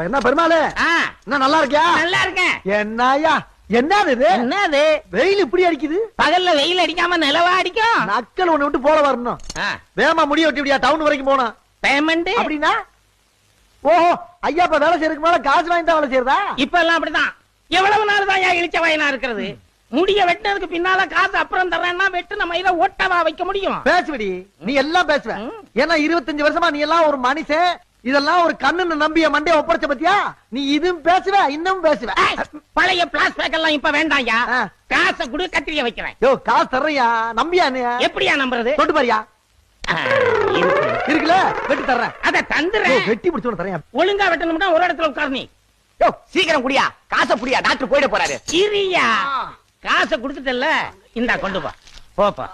என்ன பெருமாளு? என்ன நல்லா இருக்கியா? நல்லா இருக்கேன். என்னயா? என்னது இது? என்னது? வெயில் இப்படி அடிக்குது? பகல்ல வெயில் அடிக்காம நிலவா அடிக்கும்? நக்கல் ஒண்ணு விட்டு போல வரணும். ஆ, வேகமா முடி வெட்டி இப்படியா டவுன் வரைக்கும் போனா. பேமெண்ட் அப்படின்னா? ஓஹோ ஐயா இப்ப வேலை செய்யறதுக்கு மேல காசு வாங்கி தான் வேலை செய்யறதா? இப்ப எல்லாம் அப்படிதான். எவ்வளவு நாள் தான் ஏன் இழிச்ச வயனா இருக்கிறது? முடிய வெட்டினதுக்கு பின்னால காசு அப்புறம் தர்றேன்னா வெட்டு நம்ம இதை ஓட்டவா வைக்க முடியும்? பேசுவடி. நீ எல்லாம் பேசுவ. ம். ஏன்னா இருபத்தஞ்சு வருஷமா நீ எல்லாம் ஒரு மனுஷன். இதெல்லாம் ஒரு கண்ணுன்னு நம்பிய மண்டைய ஒப்படைச்ச பத்தியா? நீ இதுவும் பேசுவ இன்னும் பேசுவ. பழைய பிளாஸ்பேக் எல்லாம் இப்ப வேண்டாம்யா. காசை குடு கத்திரிய வைக்கிறேன். யோ காசு தர்றையா? நம்பியா எப்படியா நம்புறது? தொட்டு பாரியா. இருக்குல்ல வெட்டி தர்றேன். அத தந்துறேன் வெட்டி பிடிச்சு தரேன் ஒழுங்கா வெட்டணும்னா ஒரு இடத்துல உட்காரு நீ. யோ சீக்கிரம் குடியா. காசை புடியா டாக்டர் போயிட போறாரு. இரியா. காசை கொடுத்துட்டல்ல இந்தா கொண்டு போ. போப்பா.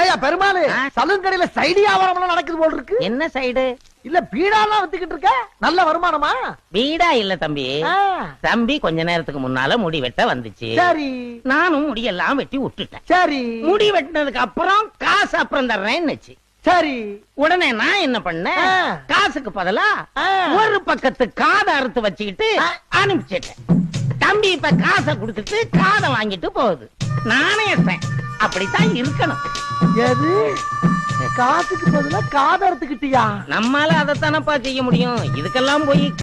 ஏயா பெருமாளு ஆ. சலூன் கடையில சைடு வியாபாரம் நடக்குது போல் இருக்கு. என்ன சைடு? இல்ல பீடாலாம் வித்துக்கிட்டு இருக்க? நல்ல வருமானமா? வீடா இல்ல தம்பி. தம்பி கொஞ்ச நேரத்துக்கு முன்னால முடி வெட்ட வந்துச்சு. சரி. நானும் முடியெல்லாம் வெட்டி விட்டுட்டேன் சரி. முடி வெட்டினதுக்கு அப்புறம் காசு அப்புறம் தர்றேன்னுச்சு. சரி. உடனே நான் என்ன பண்ணேன். காசுக்கு பதிலா. ஒரு பக்கத்து காதை அறுத்து வச்சுக்கிட்டு. அனுப்பிச்சிட்டேன். தம்பி இப்ப காசை கொடுத்துட்டு காதை வாங்கிட்டு போகுது. நானே அப்படித்தான் இருக்கணும். எது? காசுக்கு பதிலா காதறத்துக்கிட்டியா? நம்மால அதைத்தானப்பா செய்ய முடியும். இதுக்கெல்லாம் போய்